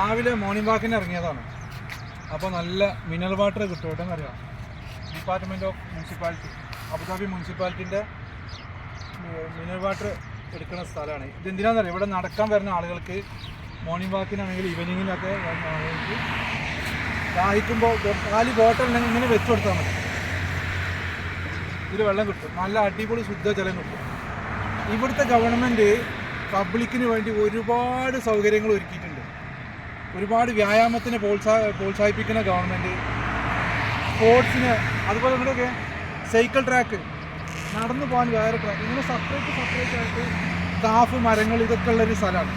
രാവിലെ മോർണിംഗ് വാക്കിന് ഇറങ്ങിയതാണ്. അപ്പോൾ നല്ല മിനറൽ വാട്ടർ കിട്ടും കേട്ടോ എന്നറിയാം? Department of municipality Abu Dhabi മുനിസിപ്പാലിറ്റിന്റെ mineral water എടുക്കുന്ന സ്ഥലമാണ്. ഇത് എന്തിനാണെന്നറിയാം ഇവിടെ നടക്കാൻ വരുന്ന ആളുകൾക്ക് മോർണിംഗ് വാക്കിനാണെങ്കിൽ ഈവനിങ്ങിനൊക്കെ വരുന്ന ആളുകൾക്ക് ദാഹിക്കുമ്പോൾ കാലി ബോട്ടൽ ഉണ്ടെങ്കിൽ ഇങ്ങനെ വെച്ച് കൊടുത്താൽ മതി. ഇതിൽ വെള്ളം കിട്ടും. നല്ല അടിപൊളി ശുദ്ധജലം കിട്ടും. ഇവിടുത്തെ ഗവൺമെന്റ് പബ്ലിക്കിന് വേണ്ടി ഒരുപാട് സൗകര്യങ്ങൾ ഒരുക്കിയിട്ടുണ്ട്. ഒരുപാട് വ്യായാമത്തിന് പ്രോത്സാ പ്രോത്സാഹിപ്പിക്കുന്ന ഗവൺമെന്റ് സ്പോർട്സിന് അതുപോലെ ഇവിടെയൊക്കെ സൈക്കിൾ ട്രാക്ക് നടന്നു പോകാൻ വേറെ ട്രാക്ക് ഇങ്ങനെ സെപ്പറേറ്റ് സെപ്പറേറ്റ് ആയിട്ട് കാഫ് മരങ്ങൾ ഇതൊക്കെ ഉള്ളൊരു സ്ഥലമാണ്.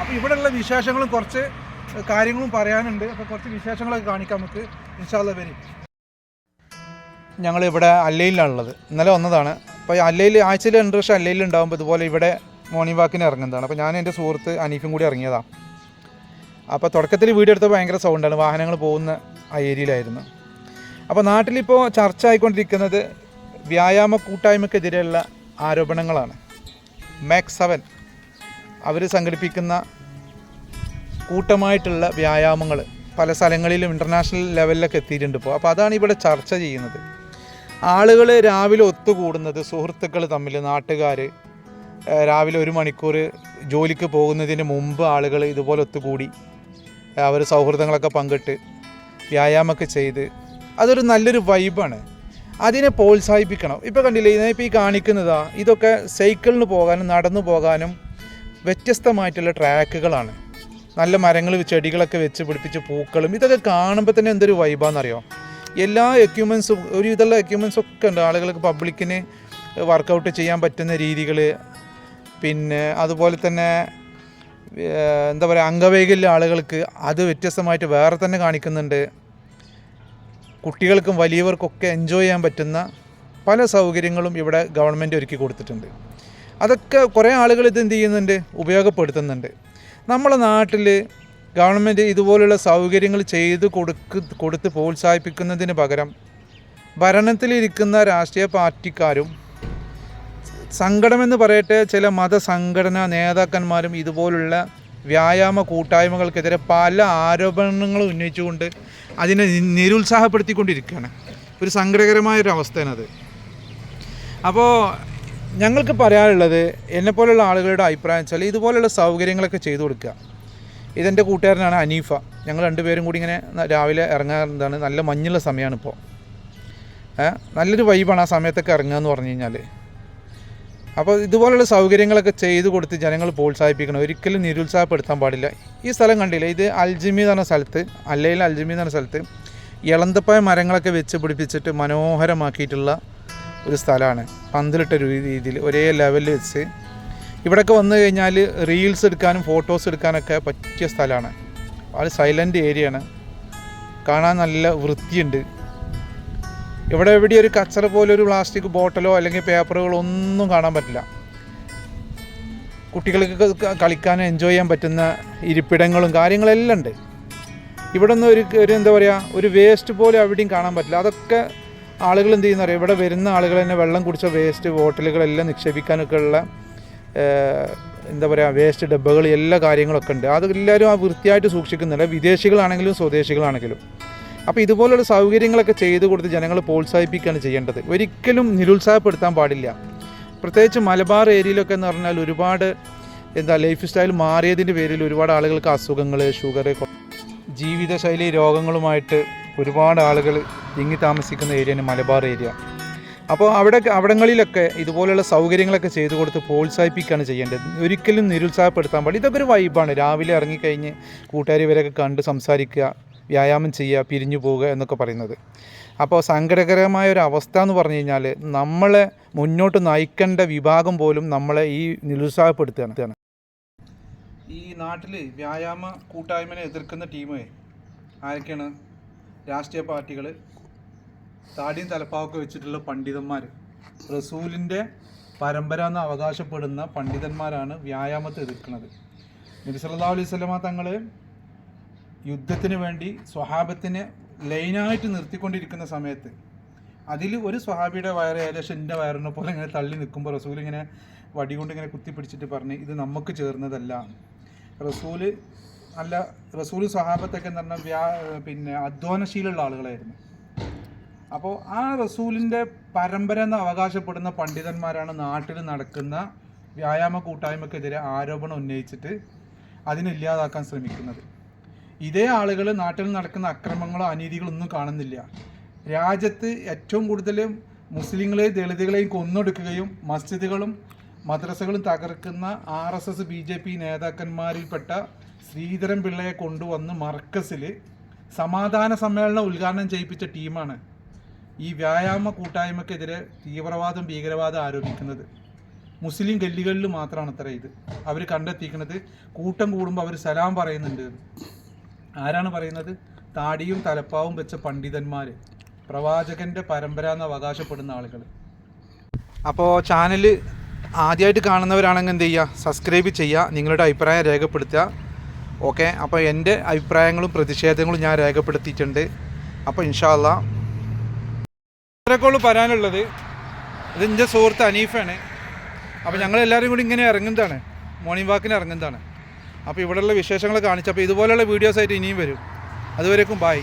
അപ്പോൾ ഇവിടെയുള്ള വിശേഷങ്ങളും കുറച്ച് കാര്യങ്ങളും പറയാനുണ്ട്. അപ്പോൾ കുറച്ച് വിശേഷങ്ങളൊക്കെ കാണിക്കാം നമുക്ക്. ഇൻഷാല്ല വരും. ഞങ്ങളിവിടെ അല്ലയിലാണുള്ളത്. ഇന്നലെ വന്നതാണ്. അപ്പോൾ അല്ലയിൽ ആഴ്ചയിൽ രണ്ട് വർഷം അല്ലയിൽ ഉണ്ടാകുമ്പോൾ ഇതുപോലെ ഇവിടെ മോർണിംഗ് വാക്കിന് ഇറങ്ങുന്നതാണ്. അപ്പോൾ ഞാൻ എന്റെ സുഹൃത്ത് അനീഫും കൂടി ഇറങ്ങിയതാണ് അപ്പോൾ തുടക്കത്തിൽ വീഡിയോ എടുത്തപ്പോൾ ഭയങ്കര സൗണ്ടാണ് വാഹനങ്ങൾ പോകുന്ന ആ ഏരിയയിലായിരുന്നു. അപ്പോൾ നാട്ടിലിപ്പോൾ ചർച്ച ആയിക്കൊണ്ടിരിക്കുന്നത് വ്യായാമ കൂട്ടായ്മക്കെതിരെയുള്ള ആരോപണങ്ങളാണ്. മാക്സ് സെവൻ അവർ സംഘടിപ്പിക്കുന്ന കൂട്ടമായിട്ടുള്ള വ്യായാമങ്ങൾ പല സ്ഥലങ്ങളിലും ഇന്റർനാഷണൽ ലെവലിലൊക്കെ എത്തിയിട്ടുണ്ട് ഇപ്പോൾ അപ്പോൾ അതാണ് ഇവിടെ ചർച്ച ചെയ്യുന്നത്. ആളുകൾ രാവിലെ ഒത്തുകൂടുന്നത് സുഹൃത്തുക്കൾ തമ്മിൽ നാട്ടുകാർ രാവിലെ ഒരു മണിക്കൂർ ജോലിക്ക് പോകുന്നതിന് മുമ്പ് ആളുകൾ ഇതുപോലെ ഒത്തുകൂടി അവർ സൗഹൃദങ്ങളൊക്കെ പങ്കിട്ട് വ്യായാമമൊക്കെ ചെയ്ത് അതൊരു നല്ലൊരു വൈബാണ് അതിനെ പ്രോത്സാഹിപ്പിക്കണം. ഇപ്പോൾ കണ്ടില്ലേ ഇതിനിപ്പോൾ ഈ കാണിക്കുന്നതാ ഇതൊക്കെ സൈക്കിളിന് പോകാനും നടന്നു പോകാനും വ്യത്യസ്തമായിട്ടുള്ള ട്രാക്കുകളാണ്. നല്ല മരങ്ങൾ ചെടികളൊക്കെ വെച്ച് പിടിപ്പിച്ച് പൂക്കളും ഇതൊക്കെ കാണുമ്പോൾ തന്നെ എന്തൊരു വൈബാണെന്നറിയോ എല്ലാ എക്യുപ്മെൻസും ഒരു ഇതുള്ള എക്യുപ്മെൻസ് ഒക്കെ ഉണ്ട്. ആളുകൾക്ക് പബ്ലിക്കിന് വർക്കൗട്ട് ചെയ്യാൻ പറ്റുന്ന രീതികൾ പിന്നെ അതുപോലെ തന്നെ എന്താ പറയുക അംഗവൈകല്യ ആളുകൾക്ക് അത് വ്യത്യസ്തമായിട്ട് വേറെ തന്നെ കാണിക്കുന്നുണ്ട്. കുട്ടികൾക്കും വലിയവർക്കൊക്കെ എൻജോയ് ചെയ്യാൻ പറ്റുന്ന പല സൗകര്യങ്ങളും ഇവിടെ ഗവൺമെന്റ് ഒരുക്കി കൊടുത്തിട്ടുണ്ട്. അതൊക്കെ കുറേ ആളുകൾ ഇത് എന്ത് ചെയ്യുന്നുണ്ട്? ഉപയോഗപ്പെടുത്തുന്നുണ്ട്. നമ്മളെ നാട്ടിൽ ഗവൺമെന്റ് ഇതുപോലുള്ള സൗകര്യങ്ങൾ ചെയ്ത് കൊടുക്ക് കൊടുത്ത് പ്രോത്സാഹിപ്പിക്കുന്നതിന് പകരം ഭരണത്തിലിരിക്കുന്ന രാഷ്ട്രീയ പാർട്ടിക്കാരും സങ്കടമെന്ന് പറയട്ടെ ചില മതസംഘടനാ നേതാക്കന്മാരും ഇതുപോലുള്ള വ്യായാമ കൂട്ടായ്മകൾക്കെതിരെ പല ആരോപണങ്ങളും ഉന്നയിച്ചുകൊണ്ട് അതിനെ നിരുത്സാഹപ്പെടുത്തിക്കൊണ്ടിരിക്കുകയാണ്. ഒരു സങ്കടകരമായ ഒരു അവസ്ഥയാണത് അപ്പോൾ ഞങ്ങൾക്ക് പറയാനുള്ളത് എന്നെപ്പോലുള്ള ആളുകളുടെ അഭിപ്രായം വെച്ചാൽ ഇതുപോലുള്ള സൗകര്യങ്ങളൊക്കെ ചെയ്തു കൊടുക്കുക. ഇതെന്റെ കൂട്ടുകാരനാണ് അനീഫ. ഞങ്ങൾ രണ്ടുപേരും കൂടി ഇങ്ങനെ രാവിലെ ഇറങ്ങാറുന്നതാണ്. നല്ല മഞ്ഞുള്ള സമയമാണ് ഇപ്പോൾ നല്ലൊരു വൈബാണ് ആ സമയത്തൊക്കെ ഇറങ്ങുക എന്ന് പറഞ്ഞു കഴിഞ്ഞാൽ അപ്പോൾ ഇതുപോലുള്ള സൗകര്യങ്ങളൊക്കെ ചെയ്തു കൊടുത്ത് ജനങ്ങൾ പ്രോത്സാഹിപ്പിക്കണം. ഒരിക്കലും നിരുത്സാഹപ്പെടുത്താൻ പാടില്ല. ഈ സ്ഥലം കണ്ടില്ലേ? ഇത് അൽജിമി എന്ന് പറഞ്ഞ സ്ഥലത്ത് അല്ലയിൽ അൽജിമി എന്ന് പറഞ്ഞ സ്ഥലത്ത് ഇളന്തപ്പായ മരങ്ങളൊക്കെ വെച്ച് പിടിപ്പിച്ചിട്ട് മനോഹരമാക്കിയിട്ടുള്ള ഒരു സ്ഥലമാണ്. പന്തിലിട്ട രീതിയിൽ ഒരേ ലെവലിൽ വെച്ച്. ഇവിടെയൊക്കെ വന്നു കഴിഞ്ഞാൽ റീൽസ് എടുക്കാനും ഫോട്ടോസ് എടുക്കാനൊക്കെ പറ്റിയ സ്ഥലമാണ്. വളരെ സൈലന്റ് ഏരിയയാണ് കാണാൻ നല്ല വൃത്തിയുണ്ട്. ഇവിടെ എവിടെ ഒരു കച്ചറ പോലെ ഒരു പ്ലാസ്റ്റിക് ബോട്ടലോ അല്ലെങ്കിൽ പേപ്പറുകളോ ഒന്നും കാണാൻ പറ്റില്ല. കുട്ടികൾക്ക് കളിക്കാൻ എൻജോയ് ചെയ്യാൻ പറ്റുന്ന ഇരിപ്പിടങ്ങളും കാര്യങ്ങളെല്ലാം ഉണ്ട്. ഇവിടെ നിന്ന് ഒരു ഒരു എന്താ പറയുക ഒരു വേസ്റ്റ് പോലെ എവിടെയും കാണാൻ പറ്റില്ല. അതൊക്കെ ആളുകൾ എന്ത് ചെയ്യുന്ന അറിയാം ഇവിടെ വരുന്ന ആളുകൾ തന്നെ വെള്ളം കുടിച്ച വേസ്റ്റ് ബോട്ടിലുകളെല്ലാം നിക്ഷേപിക്കാനൊക്കെ ഉള്ള എന്താ പറയുക വേസ്റ്റ് ഡബ്ബകൾ എല്ലാ കാര്യങ്ങളൊക്കെ ഉണ്ട്. അത് എല്ലാവരും ആ വൃത്തിയായിട്ട് സൂക്ഷിക്കുന്നില്ല. വിദേശികളാണെങ്കിലും സ്വദേശികളാണെങ്കിലും. അപ്പോൾ ഇതുപോലുള്ള സൗകര്യങ്ങളൊക്കെ ചെയ്തു കൊടുത്ത് ജനങ്ങളെ പ്രോത്സാഹിപ്പിക്കുകയാണ് ചെയ്യേണ്ടത്. ഒരിക്കലും നിരുത്സാഹപ്പെടുത്താൻ പാടില്ല. പ്രത്യേകിച്ച് മലബാർ ഏരിയയിലൊക്കെ എന്ന് പറഞ്ഞാൽ ഒരുപാട് എന്താ ലൈഫ് സ്റ്റൈൽ മാറിയതിന്റെ പേരിൽ ഒരുപാട് ആളുകൾക്ക് അസുഖങ്ങൾ ഷുഗർ ജീവിതശൈലി രോഗങ്ങളുമായിട്ട് ഒരുപാട് ആളുകൾ തിങ്ങി താമസിക്കുന്ന ഏരിയയാണ് മലബാർ ഏരിയ. അപ്പോൾ അവിടെ അവിടങ്ങളിലൊക്കെ ഇതുപോലുള്ള സൗകര്യങ്ങളൊക്കെ ചെയ്തു കൊടുത്ത് പ്രോത്സാഹിപ്പിക്കുകയാണ് ചെയ്യേണ്ടത്. ഒരിക്കലും നിരുത്സാഹപ്പെടുത്താൻ പാടില്ല. ഇതൊക്കെ ഒരു വൈബാണ് രാവിലെ ഇറങ്ങിക്കഴിഞ്ഞ് കൂട്ടുകാർ ഇവരൊക്കെ കണ്ട് സംസാരിക്കുക വ്യായാമം ചെയ്യുക പിരിഞ്ഞു പോവുക എന്നൊക്കെ പറയുന്നത്. അപ്പോൾ സങ്കടകരമായ ഒരു അവസ്ഥ എന്ന് പറഞ്ഞു കഴിഞ്ഞാൽ നമ്മളെ മുന്നോട്ട് നയിക്കേണ്ട വിഭാഗം പോലും നമ്മളെ ഈ നിരുത്സാഹപ്പെടുത്തുകയാണ്. ഈ നാട്ടിൽ വ്യായാമ കൂട്ടായ്മനെ എതിർക്കുന്ന ടീമേ ആരൊക്കെയാണ്? രാഷ്ട്രീയ പാർട്ടികൾ താടിയും തലപ്പാവൊക്കെ വെച്ചിട്ടുള്ള പണ്ഡിതന്മാർ റസൂലിന്റെ പരമ്പര എന്ന് അവകാശപ്പെടുന്ന പണ്ഡിതന്മാരാണ് വ്യായാമത്തെ എതിർക്കുന്നത്. നബി സല്ലല്ലാഹു അലൈഹി സ്വലമ തങ്ങൾ യുദ്ധത്തിന് വേണ്ടി സ്വഹാബത്തിനെ ലൈനായിട്ട് നിർത്തിക്കൊണ്ടിരിക്കുന്ന സമയത്ത് അതിൽ ഒരു സ്വഹാബിയുടെ വയറ് ഏകദേശം എന്റെ വയറിനെ പോലെ ഇങ്ങനെ തള്ളി നിൽക്കുമ്പോൾ റസൂൽ ഇങ്ങനെ വടി കൊണ്ട് ഇങ്ങനെ കുത്തി പിടിച്ചിട്ട് പറഞ്ഞ് ഇത് നമുക്ക് ചേർന്നതല്ല. റസൂൽ നല്ല റസൂൽ സ്വഹാബത്തൊക്കെ എന്ന് പറഞ്ഞാൽ വ്യാ പിന്നെ അധ്വാനശീലമുള്ള ആളുകളായിരുന്നു. അപ്പോൾ ആ റസൂലിന്റെ പരമ്പര എന്ന് അവകാശപ്പെടുന്ന പണ്ഡിതന്മാരാണ് നാട്ടിൽ നടക്കുന്ന വ്യായാമ കൂട്ടായ്മക്കെതിരെ ആരോപണം ഉന്നയിച്ചിട്ട് അതിനില്ലാതാക്കാൻ ശ്രമിക്കുന്നത്. ഇതേ ആളുകൾ നാട്ടിൽ നടക്കുന്ന അക്രമങ്ങളോ അനീതികളോ ഒന്നും കാണുന്നില്ല. രാജ്യത്ത് ഏറ്റവും കൂടുതൽ മുസ്ലിങ്ങളെയും ദളിതുകളെയും കൊന്നൊടുക്കുകയും മസ്ജിദുകളും മദ്രസകളും തകർക്കുന്ന R S S B J P നേതാക്കന്മാരിൽപ്പെട്ട Sreedharan പിള്ളയെ കൊണ്ടുവന്ന് മർക്കസിൽ സമാധാന സമ്മേളനം ഉദ്ഘാടനം ചെയ്യിപ്പിച്ച ടീമാണ് ഈ വ്യായാമ കൂട്ടായ്മക്കെതിരെ തീവ്രവാദം ഭീകരവാദം ആരോപിക്കുന്നത്. മുസ്ലിം ഗല്ലികളിൽ മാത്രമാണ് അത്ര ഇത്. അവർ കണ്ടെത്തിക്കുന്നത് കൂട്ടം കൂടുമ്പോൾ അവർ സലാം പറയുന്നുണ്ട് ആരാണ് പറയുന്നത്? താടിയും തലപ്പാവും വെച്ച പണ്ഡിതന്മാർ പ്രവാചകന്റെ പരമ്പര എന്ന് അവകാശപ്പെടുന്ന ആളുകൾ അപ്പോൾ ചാനൽ ആദ്യമായിട്ട് കാണുന്നവരാണെങ്കിൽ എന്ത് ചെയ്യുക? സബ്സ്ക്രൈബ് ചെയ്യുക. നിങ്ങളുടെ അഭിപ്രായം രേഖപ്പെടുത്തുക. ഓക്കെ അപ്പോൾ എന്റെ അഭിപ്രായങ്ങളും പ്രതിഷേധങ്ങളും ഞാൻ രേഖപ്പെടുത്തിയിട്ടുണ്ട്. അപ്പോൾ ഇൻഷാല്ല ഇത്രക്കോൾ പറയാനുള്ളത്. ഇത് എന്റെ സുഹൃത്ത് അനീഫാണ്. അപ്പോൾ ഞങ്ങൾ എല്ലാവരും കൂടി ഇങ്ങനെ ഇറങ്ങുന്നതാണ്. മോർണിംഗ് വാക്കിന് ഇറങ്ങുന്നതാണ്. അപ്പോൾ ഇവിടെയുള്ള വിശേഷങ്ങൾ കാണിച്ചപ്പോൾ ഇതുപോലെയുള്ള വീഡിയോസ് ആയിട്ട് ഇനിയും വരും. അതുവരേക്കും ബായ്